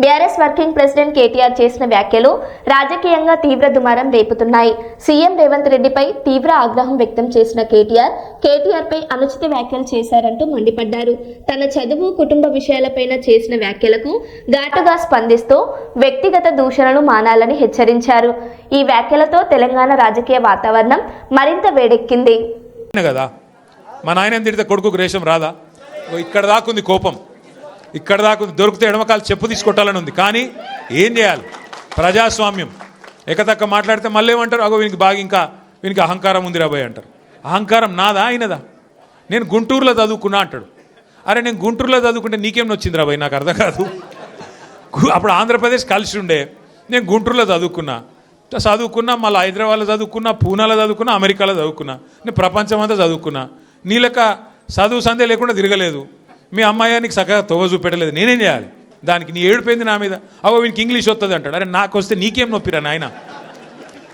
BRS working president KTR చేసిన వ్యాఖ్యలు రాజకీయంగా తీవ్ర దుమారం రేపుతున్నాయి. సీఎం రేవంత్ రెడ్డిపై తీవ్ర ఆగ్రహం వ్యక్తం చేసిన కేటీఆర్ కేటీఆర్పై అనుచిత వ్యాఖ్యలు చేశారంటూ మండిపడ్డారు. తన చదువు కుటుంబ విషయాలపైన చేసిన వ్యాఖ్యలకు ఘాటుగా స్పందిస్తూ వ్యక్తిగత దూషణలు మానాలని హెచ్చరించారు. ఈ వ్యాఖ్యలతో తెలంగాణ రాజకీయ వాతావరణం మరింత వేడెక్కింది. కదా మా నాయన తిడితే రేషం రాదా? ఇక్కడ దాకుంది కోపం. ఇక్కడ దాకా దొరికితే ఎడమకాలు చెప్పు తీసుకొట్టాలని ఉంది. కానీ ఏం చేయాలి? ప్రజాస్వామ్యం. ఎకతక్క మాట్లాడితే మళ్ళీ ఏమంటారు? అగో వీనికి బాగా ఇంకా వీనికి అహంకారం ఉంది రాబోయ్ అంటారు. అహంకారం నాదా ఆయనదా నేను గుంటూరులో చదువుకున్నా అంటాడు. అరే నేను గుంటూరులో చదువుకుంటే నీకేం నొచ్చింది రాబోయ్? నాకు అర్థం కాదు. అప్పుడు ఆంధ్రప్రదేశ్ కలిసి ఉండే. నేను గుంటూరులో చదువుకున్నా. చదువుకున్నా మళ్ళీ హైదరాబాద్లో చదువుకున్నా పూనాలో చదువుకున్నా అమెరికాలో చదువుకున్నా. నేను ప్రపంచం అంతా చదువుకున్నా. నీ లెక్క చదువు సందే లేకుండా తిరగలేదు. మీ అమ్మాయానికి నీకు చక్కగా తోవ చూపెట్టలేదు నేనేం చేయాలి? దానికి నీ ఏడిపోయింది నా మీద? అవో వీనికి ఇంగ్లీష్ వస్తుంది అంటాడు. అరే నాకు వస్తే నీకేం నొప్పిరా నాయన?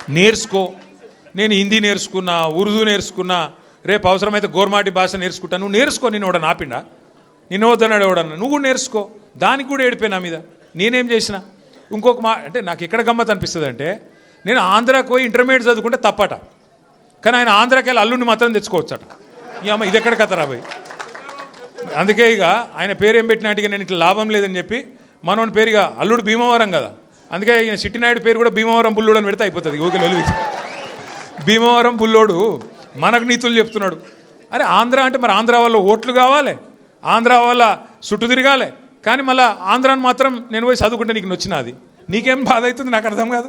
నేర్చుకో. నేను హిందీ నేర్చుకున్నా ఉర్దూ నేర్చుకున్నా రేపు అవసరమైతే గోర్మాటి భాష నేర్చుకుంటా. నువ్వు నేర్చుకో నేను ఒకడ నాపిండా నేను వద్దన్నాడు ఎవడన్నా? నువ్వు కూడా నేర్చుకో. దానికి కూడా ఏడిపోయి నా మీద. నేనేం చేసిన? ఇంకొక మా అంటే నాకు ఎక్కడ గమ్మత్ అనిపిస్తుంది అంటే నేను ఆంధ్రాకి పోయి ఇంటర్మీడియట్ చదువుకుంటే తప్పట. కానీ ఆయన ఆంధ్రాకి వెళ్ళి అల్లుడిని మాత్రం తెచ్చుకోవచ్చట. ఈ అమ్మ ఇది ఎక్కడ కథ రాబోయ్ అందుకే ఇక ఆయన పేరు ఏం పెట్టినట్టుగా నేను ఇట్లా లాభం లేదని చెప్పి మనోని పేరుగా అల్లుడు భీమవరం కదా. అందుకే ఈయన సిట్టినాయుడు పేరు కూడా భీమవరం బుల్లుడు అని పెడితే అయిపోతుంది. ఓకే వెళ్ళి భీమవరం బుల్లోడు మనకు నీతులు చెప్తున్నాడు. అరే ఆంధ్ర అంటే మరి ఆంధ్ర వాళ్ళ ఓట్లు కావాలి. ఆంధ్ర వాళ్ళ చుట్టు తిరగాలి. కానీ మళ్ళీ ఆంధ్రాని మాత్రం నేను పోయి చదువుకుంటే నీకు నొచ్చినది నీకేం బాధ అవుతుంది నాకు అర్థం కాదు.